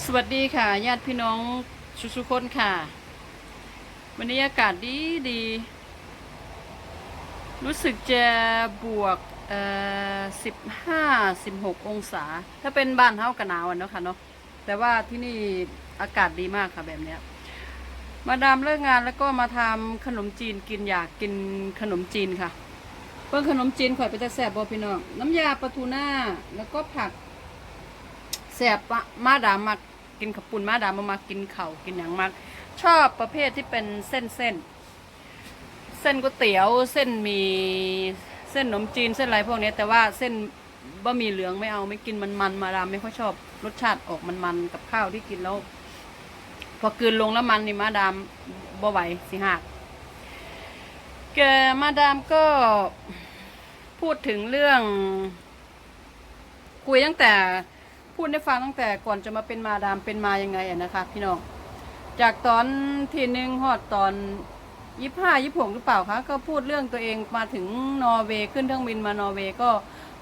สวัสดีค่ะ ญาติพี่น้องชุกๆคนค่ะ วันนี้อากาศดีดี รู้สึกจะบวกเอ่อสิบห้าสิบหกองศา ถ้าเป็นบ้านเฮากันหนาวอะเนาะค่ะเนาะแต่ว่าที่นี่อากาศดีมากค่ะแบบเนี้ยมาดามเลิกงานแล้วก็มาทำขนมจีนกินอยากกินขนมจีนค่ะเพิ่งขนมจีนข่อยไปจะแซ่บบอพี่น้องน้ำยาปลาทูน่าแล้วก็ผัก แสบปะมาดามักกินขับปุ่นมาดามามากินเข่ากินอย่างมากชอบประเภทที่เป็นเส้นเส้น เส้นก๋วยเตี๋ยวเส้นมีเส้นขนมจีนเส้นอะไรพวกนี้แต่ว่าเส้นบะหมี่เหลืองไม่เอาไม่กินมันมันมาดามไม่ค่อยชอบรสชาติออกมันมันๆกับข้าวที่กินแล้วพอกลืนลงแล้วมันนี่มาดามบ่ไหวสิหักแกมาดามก็พูดถึงเรื่อง คุยตั้งแต่ พูดได้ฟังตั้งแต่ก่อนจะมาเป็นมาดามเป็นมายังไงนะคะพี่น้อง จากตอนที่หนึ่งฮอดตอนยี่ห้ายี่หกหรือเปล่าคะก็พูดเรื่องตัวเองมาถึงนอร์เวย์ขึ้นเครื่องบินมานอร์เวย์ก็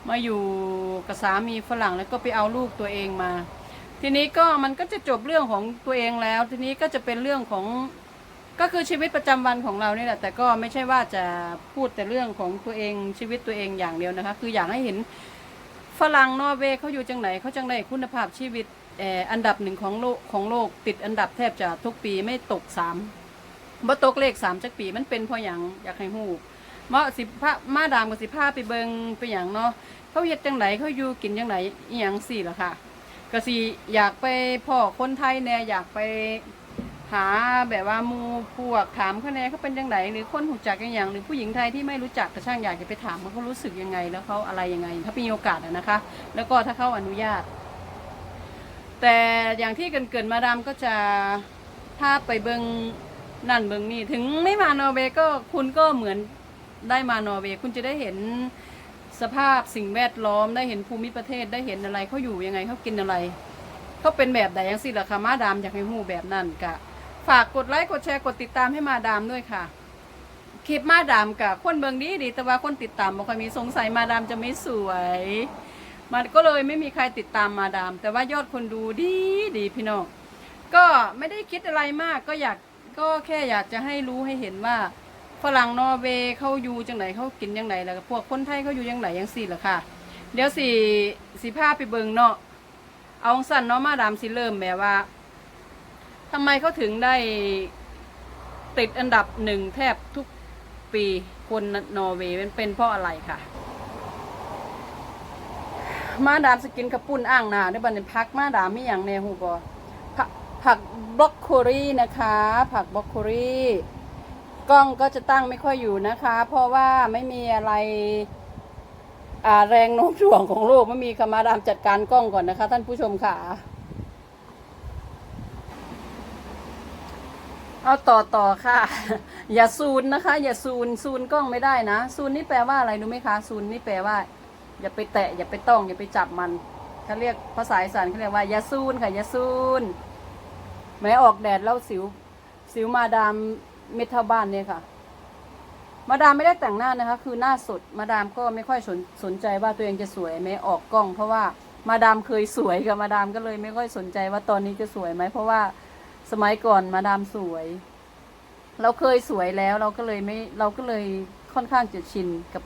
มาอยู่กับสามีฝรั่งแล้วก็ไปเอาลูกตัวเองมา ทีนี้ก็มันก็จะจบเรื่องของตัวเองแล้ว ทีนี้ก็จะเป็นเรื่องของก็คือชีวิตประจำวันของเรานี่แหละ แต่ก็ไม่ใช่ว่าจะพูดแต่เรื่องของตัวเองชีวิตตัวเองอย่างเดียวนะคะ คืออยากให้เห็น ฝรั่งนอร์เวย์เขาอยู่จังไหนเขาจังได้คุณภาพชีวิตเอออันดับหนึ่งของโลกของโลกติดอันดับแทบจะทุกปีไม่ตกสามบ่ตกเลขสามจักปีมันเป็นเพราะอย่างอยากให้หูมาสิพามาดามกับสิพาไปเบิงไปอย่างเนาะเขาเฮ็ดจังไหนเขาอยู่กินจังไหนอีหยังสี่ล่ะค่ะก็สิอยากไปพ่อคนไทยแน่อยากไป หาแบบว่ามูพวกถามเขาแน่เขาเป็นจังไหนหรือคนหูจักย่างอย่างหรือผู้หญิงไทยที่ไม่รู้จักแต่ช่างอยากจะไปถามว่าเขารู้สึกยังไงแล้วเขาอะไรยังไง ถ้ามีโอกาสนะคะ แล้วก็ถ้าเขาอนุญาต แต่อย่างที่เกินเกินมาดามก็จะถ้าไปเบิงนั่นเบิงนี่ถึงไม่มานอร์เวย์ก็คุณก็เหมือนได้มานอร์เวย์คุณจะได้เห็นสภาพสิ่งแวดล้อมได้เห็นภูมิประเทศได้เห็นอะไรเขาอยู่ยังไงเขากินอะไรเขาเป็นแบบใดยังสิล่ะค่ะมาดามอยากให้หูแบบนั้นกะ ฝากกดไลค์กดแชร์กดติดตามให้มาดามด้วยค่ะ คลิปมาดามกับคนเบิงดีดีแต่ว่าคนติดตามบางคนมีสงสัยมาดามจะไม่สวย มันก็เลยไม่มีใครติดตามมาดาม แต่ว่ายอดคนดูดีดีพี่น้องก็ไม่ได้คิดอะไรมากก็อยากก็แค่อยากจะให้รู้ให้เห็นว่าฝรั่งนอร์เวย์เขาอยู่จังไหนเขากินจังไหนแล้วพวกคนไทยเขาอยู่จังไหนยังสี่ละค่ะ เดี๋ยวสี่สีผ้าไปเบิงเนาะเอาสั้นเนาะมาดามสิเริ่มแบบว่า ทำไมเขาถึงได้ติดอันดับหนึ่งแทบทุกปีคนนอร์เวย์เป็นเป็นเพราะอะไรค่ะ มาดามสกินกระปุ่นอ่างนาในบันเป็นพักมาดามมีอย่างแนหูบอผักผักบล็อกโคลีนะคะ ผักบล็อกโคลีกล้องก็จะตั้งไม่ค่อยอยู่นะคะ เพราะว่าไม่มีอะไรอ่าแรงโน้มถ่วงของโลกไม่มีคมาดามจัดการกล้องก่อนนะคะ ท่านผู้ชมค่ะ เอาต่อต่อค่ะ อย่าซูนนะคะ อย่าซูนซูนกล้องไม่ได้นะซูนนี่แปลว่าอะไรรู้ไหมคะซูนนี่แปลว่า อย่าไปแตะอย่าไปต้อง อย่าไปจับมันเขาเรียกภาษาอีสานเขาเรียกว่าอย่าซูนค่ะอย่าซูนแม้ออกแดดแล้วสิว สิวมาดามเมทาบ้านเนี่ยค่ะ มาดามไม่ได้แต่งหน้านะคะ คือหน้าสดมาดามก็ไม่ค่อยสนสนใจว่าตัวเองจะสวยไหมออกกล้อง เพราะว่ามาดามเคยสวยกับมาดามก็เลยไม่ค่อยสนใจว่าตอนนี้จะสวยไหมเพราะว่า สมัยก่อนมาดามสวย เราเคยสวยแล้วเราก็เลยไม่เราก็เลยค่อนข้างจะชินกับ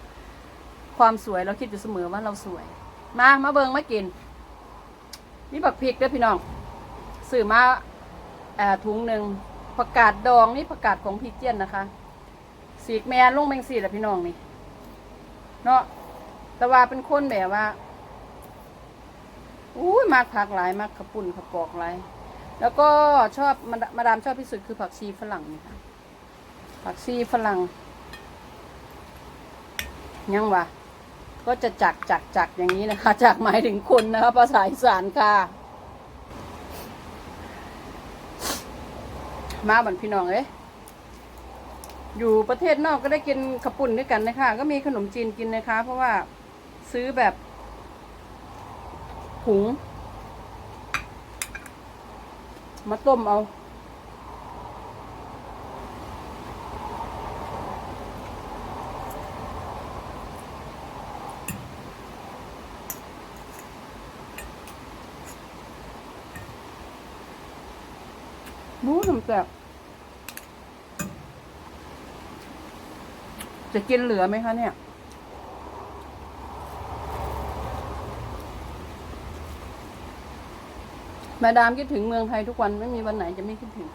ความสวยเราคิดอยู่เสมอว่าเราสวย มามาเบิงมากินนี่ผักพริกด้วยพี่น้องซื้อมาอถุงหนึ่งผักกาดดองนี่ผักกาดของพี่เจียนนะคะ สีกแม่ลงแมงสีแหละพี่น้องนี่เนาะแต่ว่าเป็นคนแบบว่า อุ้ยมากผักหลายมากขาวปุ่นขาวปอกหลาย แล้วก็ชอบมามาดามชอบที่สุดคือผักชีฝรั่งนี่ค่ะ ผักชีฝรั่ง ยังวะก็จะจักจักจักอย่างนี้นะคะ จักหมายถึงคนนะคะภาษาอีสานค่ะ มาบันพี่น้องเอ้ยอยู่ประเทศนอกก็ได้กินขาวปุ่นด้วยกันนะคะ ก็มีขนมจีนกินนะคะ เพราะว่าซื้อแบบถุง มาต้มเอา บู๊ทำแซ่บจะกินเหลือไหมคะเนี่ย มาดามคิดถึงเมืองไทยทุกวันไม่มีวันไหนจะไม่คิดถึง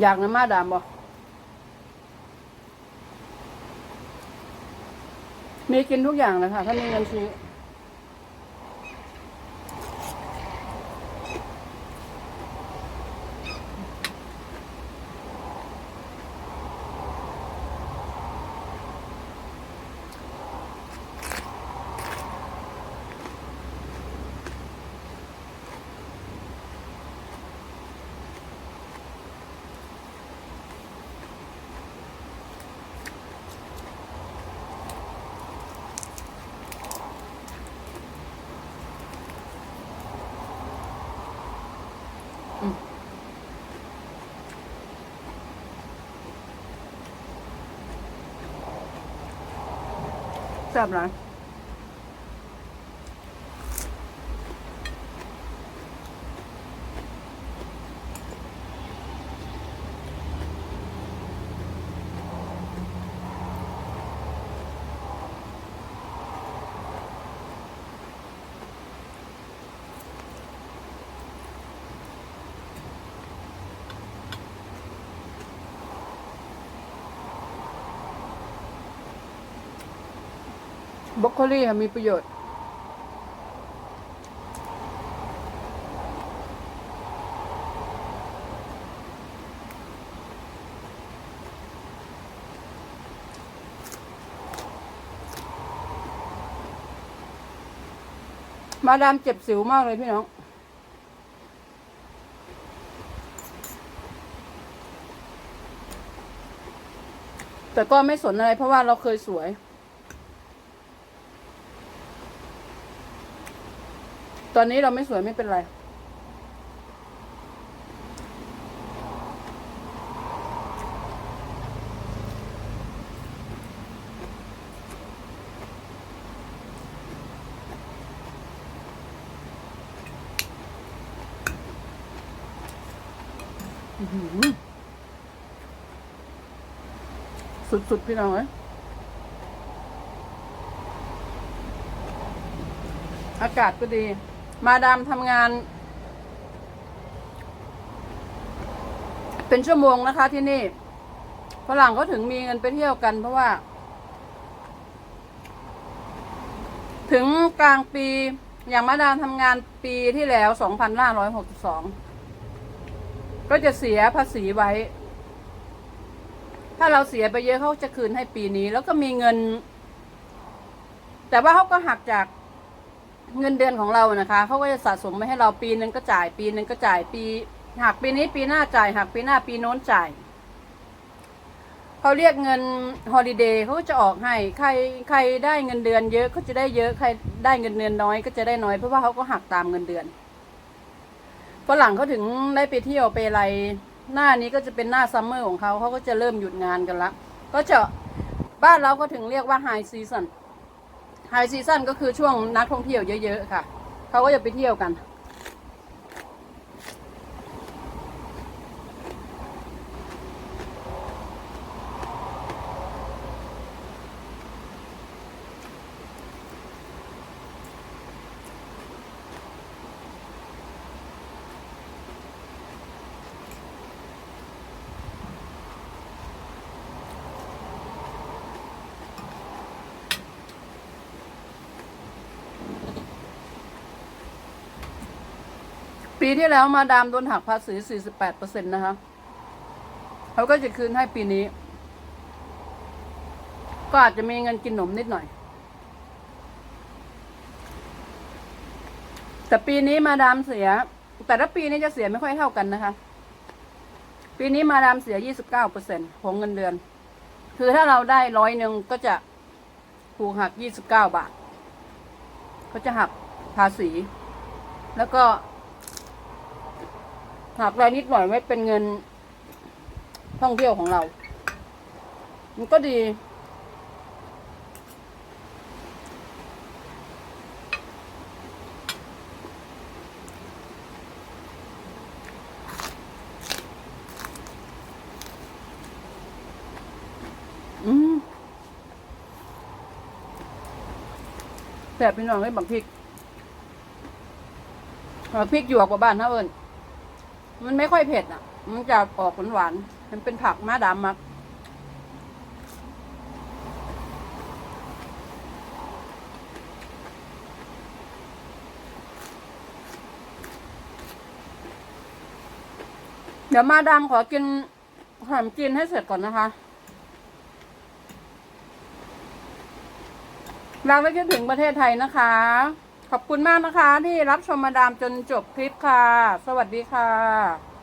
อยากนะมาดามบอกมีกินทุกอย่างเลยค่ะ ถ้ามีเงินซื้อ แซ่บหลาย บรอกโคลีค่ะมีประโยชน์ มาดามเจ็บสิวมากเลยพี่น้องแต่ก็ไม่สนอะไรเพราะว่าเราเคยสวย ตอนนี้เราไม่สวยไม่เป็นไรอื้อหือสุดๆ พี่น้องเอ้ยอากาศก็ดี มาดามทำงาน เป็นชั่วโมงนะคะที่นี่ฝรั่งก็ถึงมีเงินไปเที่ยวกันเพราะว่า ถึงกลางปีอย่างมาดามทำงานปีที่แล้ว 2562 ก็จะเสียภาษีไว้ ถ้าเราเสียไปเยอะเขาจะคืนให้ปีนี้ แล้วก็มีเงิน แต่ว่าเขาก็หักจาก เงินเดือนของเรานะคะเขาก็จะสะสมไมาให้เราปีนึงก็จ่ายปีนึงก็จ่ายปีหักปีนี้ปีหน้าจ่ายหักปีหน้าปีโน้นจ่ายเขาเรียกเงินฮอลิเดย์เขาจะออกให้ใครใครได้เงินเดือนเยอะก็จะได้เยอะใครได้เงินเดือนน้อยก็จะได้น้อยเพราะว่าเขาก็หักตามเงินเดือนฝรั่งเขาถึงได้ไปเที่ยวไปอะไรหน้านี้ก็จะเป็นหน้าซัมเมอร์ของเขาเขาก็จะเริ่มหยุดงานกันละก็จะบ้านเราก็ถึงเรียกว่าไฮซีซัน ไฮซีซันก็คือช่วงนักท่องเที่ยวเยอะ ๆ ค่ะ เขาก็จะไปเที่ยวกัน ปีที่แล้วมาดามโดนหักภาษี 48%นะคะเขาก็จะคืนให้ปีนี้ ก็อาจจะมีเงินกินหนมนิดหน่อย แต่ปีนี้มาดามเสีย แต่ละปีนี้จะเสียไม่ค่อยเท่ากันนะคะ ปีนี้มาดามเสีย 29เปอร์เซ็นของเงินเดือน คือถ้าเราได้ร้อยหนึ่งก็จะถูกหัก 29 บาท ก็จะหักภาษี แล้วก็ หักรายนิดหน่อยไว้เป็นเงินท่องเที่ยวของเรา มันก็ดี อืมแต่พี่น้องให้บักพริกบักพริกหยวกกว่าบ้านนะเอิญ มันไม่ค่อยเผ็ดอะ มันจะออกหวานๆมันเป็นผักมาดำมักเดี๋ยวมาดามขอกินขนมจีนให้เสร็จก่อนนะคะเราไม่คิดถึงประเทศไทยนะคะ ขอบคุณมากนะคะที่รับชมมาดามจนจบคลิปค่ะ สวัสดีค่ะ